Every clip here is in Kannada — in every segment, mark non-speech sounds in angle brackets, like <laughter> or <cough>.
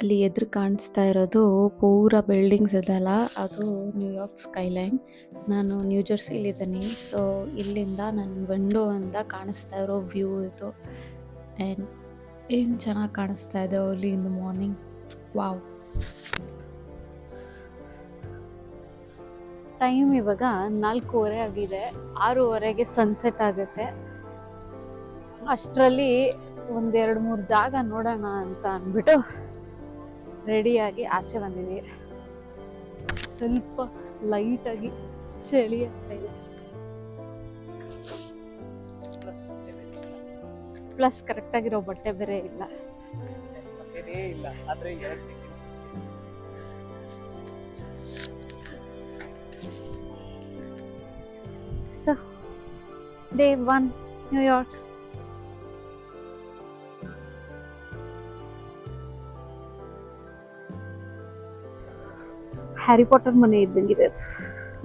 ಅಲ್ಲಿ ಎದುರು ಕಾಣಿಸ್ತಾ ಇರೋದು ಪೂರ ಬಿಲ್ಡಿಂಗ್ಸ್ ಇದೆಲ್ಲ. ಅದು ನ್ಯೂಯಾರ್ಕ್ ಸ್ಕೈಲೈನ್ ನಾನು ನ್ಯೂ ಜೆರ್ಸಿಲಿದ್ದೀನಿ ಸೊ ಇಲ್ಲಿಂದ ನನ್ನ ಅಂತ ಕಾಣಿಸ್ತಾ ಇರೋ ವ್ಯೂ ಇದು. ಆ್ಯಂಡ್ ಏನು ಚೆನ್ನಾಗಿ ಕಾಣಿಸ್ತಾ ಇದೆ ಅಲ್ಲಿ in the morning wow time ಇವಾಗ ನಾಲ್ಕೂವರೆ ಆಗಿದೆ. ಆರೂವರೆಗೆ ಸನ್ಸೆಟ್ ಆಗುತ್ತೆ. ಅಷ್ಟರಲ್ಲಿ ಒಂದೆರಡು ಮೂರು ಜಾಗ ನೋಡೋಣ ಅಂತ ಅಂದ್ಬಿಟ್ಟು ರೆಡಿಯಾಗಿ ಆಚೆ ಬಂದಿದ್ದೀವಿ ಸ್ವಲ್ಪ ಲೈಟಾಗಿ ಚಳಿ ಆಗ್ತಾ ಇದೆ. ಪ್ಲಸ್ ಕರೆಕ್ಟಾಗಿರೋ ಬಟ್ಟೆ ಬೇರೆ ಇಲ್ಲ. So day one New York Harry Potter ಮನೆ ಇದ್ದಂಗಿದೆ ಅದು.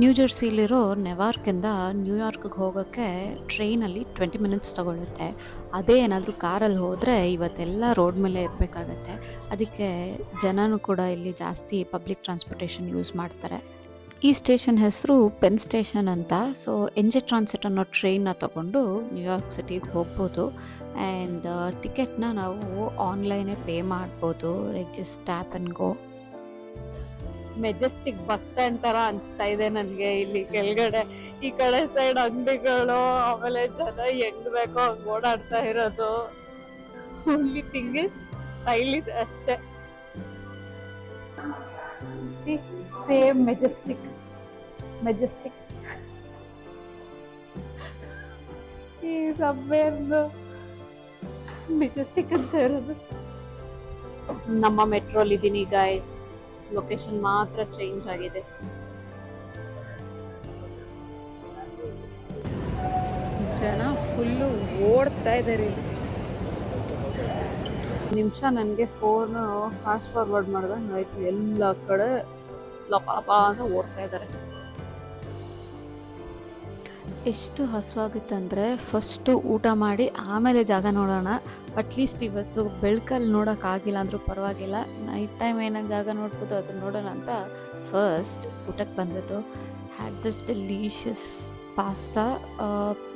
ನ್ಯೂ ಜೆರ್ಸಿಲಿರೋ ನೆವಾರ್ಕಿಂದ ನ್ಯೂಯಾರ್ಕ್ಗೆ ಹೋಗೋಕ್ಕೆ ಟ್ರೈನಲ್ಲಿ ಟ್ವೆಂಟಿ ಮಿನಿಟ್ಸ್ ತಗೊಳುತ್ತೆ. ಅದೇ ಏನಾದರೂ ಕಾರಲ್ಲಿ ಹೋದರೆ ಇವತ್ತೆಲ್ಲ ರೋಡ್ ಮೇಲೆ ಇರಬೇಕಾಗತ್ತೆ. ಅದಕ್ಕೆ ಜನನೂ ಕೂಡ ಇಲ್ಲಿ ಜಾಸ್ತಿ ಪಬ್ಲಿಕ್ ಟ್ರಾನ್ಸ್ಪೋರ್ಟೇಷನ್ ಯೂಸ್ ಮಾಡ್ತಾರೆ. ಈ ಸ್ಟೇಷನ್ ಹೆಸರು ಪೆನ್ ಸ್ಟೇಷನ್ ಅಂತ. ಸೊ ಎನ್ಜೆ ಟ್ರಾನ್ಸಿಟ್ ಅನ್ನೋ ಟ್ರೈನ್ನ ತಗೊಂಡು ನ್ಯೂಯಾರ್ಕ್ ಸಿಟಿಗೆ ಹೋಗ್ಬೋದು. ಆ್ಯಂಡ್ ಟಿಕೆಟ್ನ ನಾವು ಆನ್ಲೈನೇ ಪೇ ಮಾಡ್ಬೋದು. Like just tap and go Majestic bus stand ತರ ಅನಿಸ್ತಾ ಇದೆ ನನಗೆ ಇಲ್ಲಿ ಕೆಳಗಡೆ. ಈ ಕಡೆ ಸೈಡ್ ಅಂಗಡಿಗಳು ಆಮೇಲೆ ಜನ ಹೆಂಗ್ ಬೇಕೋ ಹಂಗ್ ಓಡಾಡ್ತಾ ಇರೋದು. ಓನ್ಲಿ ಥಿಂಗ್ ಇಸ್ ಸ್ಟೈಲ್ ಇದೆ ಅಷ್ಟೇ. ಸೇಮ್ ಮೆಜೆಸ್ಟಿಕ್ ಮೆಜೆಸ್ಟಿಕ್ ಈ ಸಬ್ವೇರ್ದು ಮೆಜೆಸ್ಟಿಕ್ ಅಂತ ಇರೋದು. ನಮ್ಮ ಮೆಟ್ರೋಲ್ ಇದ್ದೀನಿ ಗೈಸ್ ಲೊಕೇಶನ್ ಮಾತ್ರ ಚೇಂಜ್ ಆಗಿದೆ. ಜನ ಫುಲ್ಲು ಓಡ್ತಾ ಇದ್ದಾರೆ ನಿಮಿಷ ನನಗೆ ಫೋನ್ ಫಾಸ್ಟ್ ಫಾರ್ವರ್ಡ್ ಮಾಡಿದಂಗೆ ಆಯ್ತು ಎಲ್ಲ ಕಡೆ ಲಪಾಪ ಅಂತ ಓಡ್ತಾ ಇದ್ದಾರೆ ಎಷ್ಟು ಹಸುವಾಗಿತ್ತಂದರೆ ಫಸ್ಟು ಊಟ ಮಾಡಿ ಆಮೇಲೆ ಜಾಗ ನೋಡೋಣ. ಅಟ್ಲೀಸ್ಟ್ ಇವತ್ತು ಬೆಳಕಲ್ಲಿ ನೋಡೋಕ್ಕಾಗಿಲ್ಲ ಅಂದರೂ ಪರವಾಗಿಲ್ಲ. ನೈಟ್ ಟೈಮ್ ಏನಾಗ ಜಾಗ ನೋಡ್ಬೋದು ಅದನ್ನ ನೋಡೋಣ ಅಂತ ಫಸ್ಟ್ ಊಟಕ್ಕೆ ಬಂದದ್ದು. Had this delicious pasta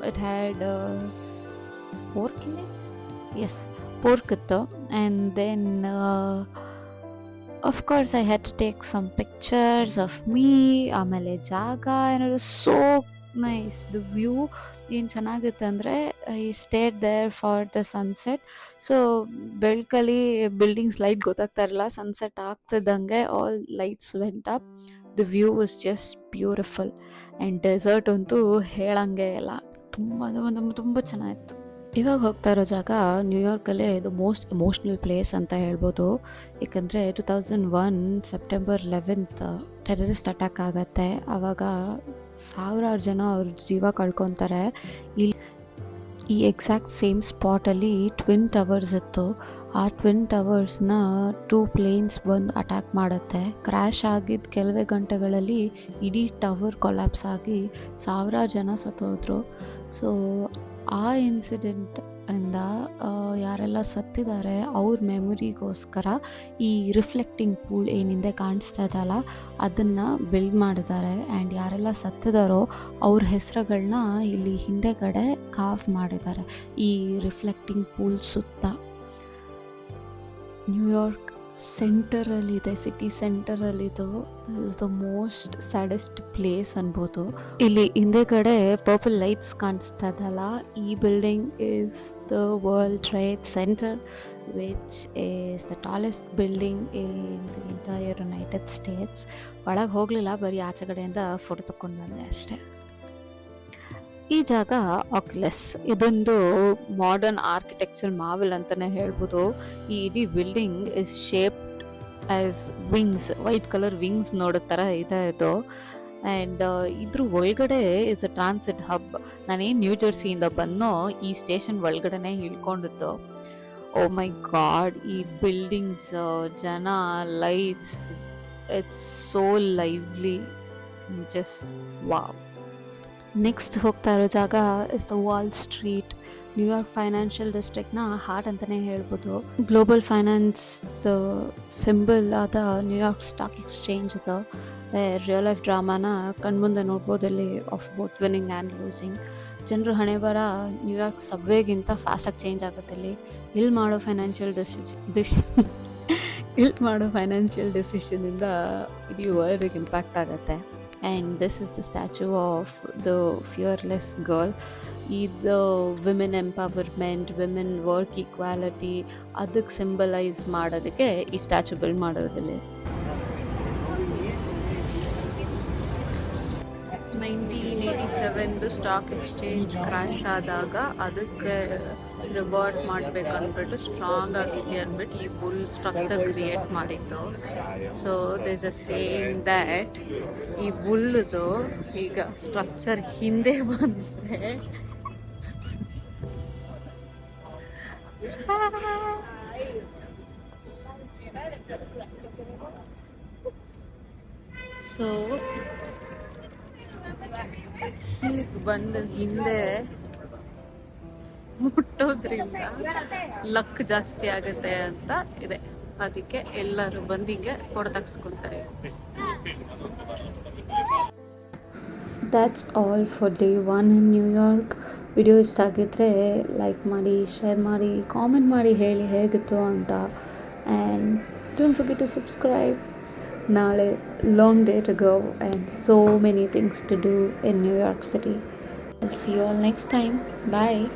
it had pork yes pork ಇತ್ತು. And then of course I had to take some pictures of me ಆಮೇಲೆ ಜಾಗ, ಏನಾದ್ರು ಸೋ ನೈಸ್ ದ ವ್ಯೂ ಏನು ಚೆನ್ನಾಗುತ್ತೆ ಅಂದರೆ ಈ state there for the sunset so ಬೆಳಕಲ್ಲಿ buildings light ಗೊತ್ತಾಗ್ತಾ ಇರಲ್ಲ sunset ಆಗ್ತಿದ್ದಂಗೆ all lights went up the view is just beautiful and dessert ಅಂತೂ ಹೇಳಂಗೆ ಇಲ್ಲ. ತುಂಬ ಒಂದು ತುಂಬ ಚೆನ್ನಾಗಿತ್ತು. ಇವಾಗ ಹೋಗ್ತಾ ಇರೋ ಜಾಗ ನ್ಯೂಯಾರ್ಕಲ್ಲೇ ಇದು ಮೋಸ್ಟ್ ಎಮೋಷ್ನಲ್ ಪ್ಲೇಸ್ ಅಂತ ಹೇಳ್ಬೋದು. ಏಕೆಂದರೆ two thousand one September eleventh terrorist attack ಆಗತ್ತೆ. ಆವಾಗ ಸಾವಿರಾರು ಜನ ಅವ್ರ ಜೀವ ಕಳ್ಕೊತಾರೆ. ಇಲ್ಲಿ ಈ ಎಕ್ಸಾಕ್ಟ್ ಸೇಮ್ ಸ್ಪಾಟಲ್ಲಿ ಟ್ವಿನ್ ಟವರ್ಸ್ ಇತ್ತು. ಆ ಟ್ವಿನ್ ಟವರ್ಸ್ನ ಟೂ ಪ್ಲೇನ್ಸ್ ಬಂದು ಅಟ್ಯಾಕ್ ಮಾಡುತ್ತೆ. ಕ್ರ್ಯಾಶ್ ಆಗಿದ್ದ ಕೆಲವೇ ಗಂಟೆಗಳಲ್ಲಿ ಇಡೀ ಟವರ್ ಕೊಲ್ಯಾಪ್ಸ್ ಆಗಿ ಸಾವಿರಾರು ಜನ ಸತ್ತೋದ್ರು. ಸೊ ಆ ಇನ್ಸಿಡೆಂಟ್ ಇಂದ ಯಾರೆಲ್ಲ ಸತ್ತಿದ್ದಾರೆ ಅವ್ರ ಮೆಮೊರಿಗೋಸ್ಕರ ಈ ರಿಫ್ಲೆಕ್ಟಿಂಗ್ ಪೂಲ್ ಏನಿಂದೆ ಕಾಣಿಸ್ತಾ ಇದಲ್ಲ ಅದನ್ನು ಬಿಲ್ಡ್ ಮಾಡಿದ್ದಾರೆ. ಆ್ಯಂಡ್ ಯಾರೆಲ್ಲ ಸತ್ತಿದಾರೋ ಅವ್ರ ಹೆಸರುಗಳನ್ನ ಇಲ್ಲಿ ಹಿಂದೆಗಡೆ ಕಾಫ್ ಮಾಡಿದ್ದಾರೆ. ಈ ರಿಫ್ಲೆಕ್ಟಿಂಗ್ ಪೂಲ್ ಸುತ್ತ. ನ್ಯೂಯಾರ್ಕ್ ಸೆಂಟರಲ್ಲಿದೆ, ಸಿಟಿ ಸೆಂಟರಲ್ಲಿದ್ದು. ದ ಮೋಸ್ಟ್ ಸ್ಯಾಡೆಸ್ಟ್ ಪ್ಲೇಸ್ ಅನ್ಬೋದು. ಇಲ್ಲಿ ಹಿಂದೆಗಡೆ ಪರ್ಪಲ್ ಲೈಟ್ಸ್ ಕಾಣಿಸ್ತಾ ಇದಲ್ಲ ಈ building is the World Trade Center which is the tallest building in the entire United States ಒಳಗೆ ಹೋಗಲಿಲ್ಲ, ಬರೀ ಆಚೆ ಕಡೆಯಿಂದ ಫೋಟೋ ತಗೊಂಡು ಬಂದೆ ಅಷ್ಟೇ. ಈ ಜಾಗ ಆಕ್ಯುಲಸ್ ಇದೊಂದು ಮಾಡರ್ನ್ ಆರ್ಕಿಟೆಕ್ಚರ್ ಮಾವೆಲ್ ಅಂತಾನೆ ಹೇಳ್ಬೋದು. ಈ ಇಡೀ building is shape as wings white colour wings ನೋಡೋ ಥರ ಇದೆ ಇದು. ಆ್ಯಂಡ್ ಇದ್ರ ಒಳಗಡೆ ಇಸ್ ಅ ಟ್ರಾನ್ಸಿಟ್ ಹಬ್ ನಾನೇನು ನ್ಯೂ ಜರ್ಸಿಯಿಂದ ಬಂದೋ ಈ ಸ್ಟೇಷನ್ ಒಳಗಡೆನೆ ಇಳ್ಕೊಂಡಿದ್ದು. ಓ ಮೈ ಗಾಡ್ ಈ ಬಿಲ್ಡಿಂಗ್ಸ್ ಜನ lights it's so lively just wow next ಹೋಗ್ತಾ ಇರೋ ಜಾಗ is the Wall Street New York financial ಡಿಸ್ಟ್ರಿಕ್ಟ್ನ heart ಅಂತಲೇ ಹೇಳ್ಬೋದು. ಗ್ಲೋಬಲ್ ಫೈನಾನ್ಸ್ ಸಿಂಬಲ್ ಆದ ನ್ಯೂಯಾರ್ಕ್ ಸ್ಟಾಕ್ ಎಕ್ಸ್ಚೇಂಜ್ ಅದು ರಿಯಲ್ ಲೈಫ್ ಡ್ರಾಮಾನ ಕಣ್ಮುಂದೆ ನೋಡ್ಬೋದು ಅಲ್ಲಿ of both winning and losing ಜನರು ಹಣೆ ಬರ ನ್ಯೂಯಾರ್ಕ್ ಸಬ್ವೇಗಿಂತ ಫಾಸ್ಟಾಗಿ ಚೇಂಜ್ ಆಗುತ್ತೆ ಇಲ್ಲಿ. ಇಲ್ಲಿ ಮಾಡೋ ಫೈನಾನ್ಷಿಯಲ್ ಡಿಸಿಷನ್ ಡಿಶ್ ಇಲ್ಲಿ ಮಾಡೋ ಫೈನಾನ್ಷಿಯಲ್ ಡಿಸಿಷನಿಂದ ಇಡೀ ವರ್ಲ್ಡಿಗೆ ಇಂಪ್ಯಾಕ್ಟ್ ಆಗುತ್ತೆ. And this is the statue of the fearless girl ಇದು women empowerment women work equality ಅದಕ್ಕೆ ಸಿಂಬಲೈಸ್ ಮಾಡೋದಕ್ಕೆ ಈ ಸ್ಟ್ಯಾಚು ಬಿಲ್ಡ್ ಮಾಡೋದಿಲ್ಲ ನೈನ್ಟೀನ್ ಏಯ್ಟಿ ಸೆವೆನ್ದು ಸ್ಟಾಕ್ ಎಕ್ಸ್ಚೇಂಜ್ ಕ್ರ್ಯಾಶ್ ಆದಾಗ ಅದಕ್ಕೆ ರಿವಾರ್ಡ್ ಮಾಡಬೇಕು ಅಂದ್ಬಿಟ್ಟು ಸ್ಟ್ರಾಂಗ್ ಆಗಿದೆ ಅಂದ್ಬಿಟ್ಟು ಈ ಫುಲ್ ಸ್ಟ್ರಕ್ಚರ್ ಕ್ರಿಯೇಟ್ ಮಾಡಿದ್ದು. So this a same that ಈ ಬುಲ್ದು ಈಗ ಸ್ಟ್ರಕ್ಚರ್ ಹಿಂದೆ ಬಂದರೆ ಸೊ <laughs> ಹೀಗೆ ಬಂದು ಹಿಂದೆ ಮುಟ್ಟೋದ್ರಿಂದ ಲಕ್ ಜಾಸ್ತಿ ಆಗುತ್ತೆ ಅಂತ ಇದೆ. ಅದಕ್ಕೆ ಎಲ್ಲರೂ ಬಂದು ಹಿಂಗೆ photo ತೆಗ್ಸ್ಕೊಂತಾರೆ. That's all for day one in New York video ಇಷ್ಟ ಆಗಿದ್ದರೆ ಲೈಕ್ ಮಾಡಿ ಶೇರ್ ಮಾಡಿ ಕಾಮೆಂಟ್ ಮಾಡಿ ಹೇಳಿ ಹೇಗಿತ್ತು ಅಂತ. And don't forget to subscribe Nale, long day to go, and so many things to do in New York City. I'll see you all next time. Bye.